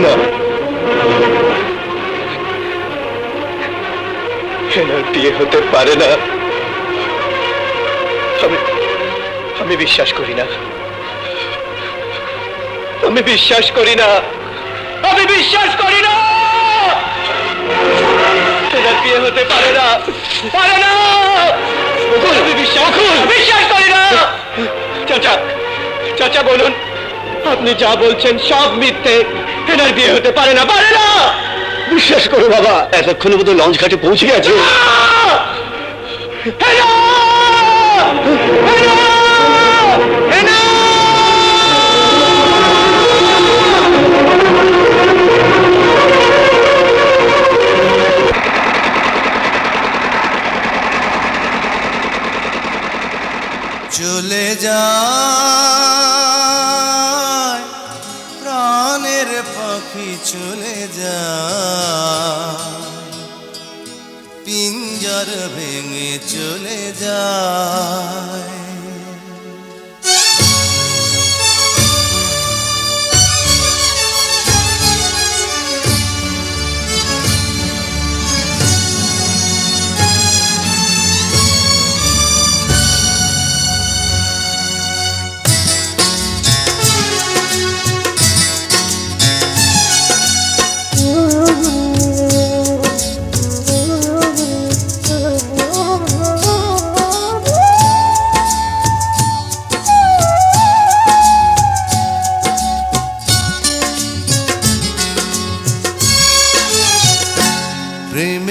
না বিয়ে হতে পারে না। আমি বিশ্বাস করি না। আমি বিশ্বাস করি না। আমি বিশ্বাস করি না। বিয়ে হতে পারে না। পারে না। বিশ্বাস করি না। চাচা চাচা বলুন। আপনি যা বলছেন সব মিথ্যে। হেনার বিয়ে হতে পারে না পারে না। বিশ্বাস করো বাবা এতক্ষণের মতো লঞ্চ ঘাটে পৌঁছে গেছে! চলে যায় পিঞ্জর ভেঙে চলে যায়।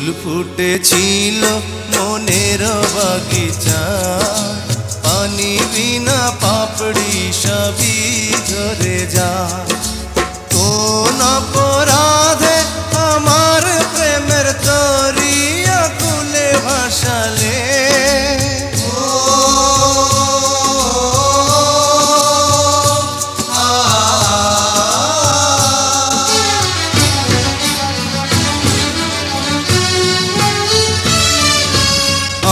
ফুল ফুটেছিল মনের বাগিচা। পানি বিনা পাপড়ি সবই ঝরে যা কোন অপরাধে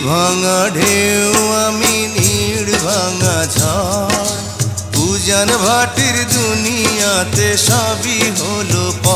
ভাঙা ঢেউ আমি নীড় ভাঙা ঝড় ভাটির দুনিয়াতে সবই হলো পর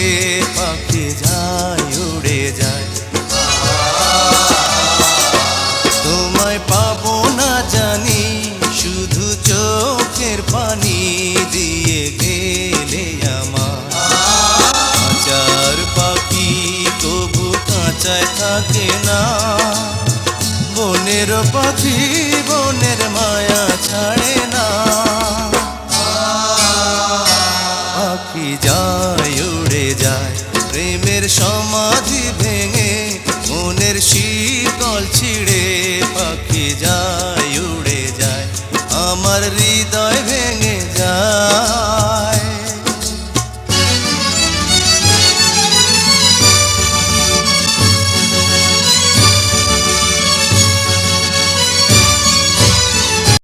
পাখি যায় উড়ে যায়। প্রেমের সমাধি ভেঙে মনের শীতল ছিঁড়ে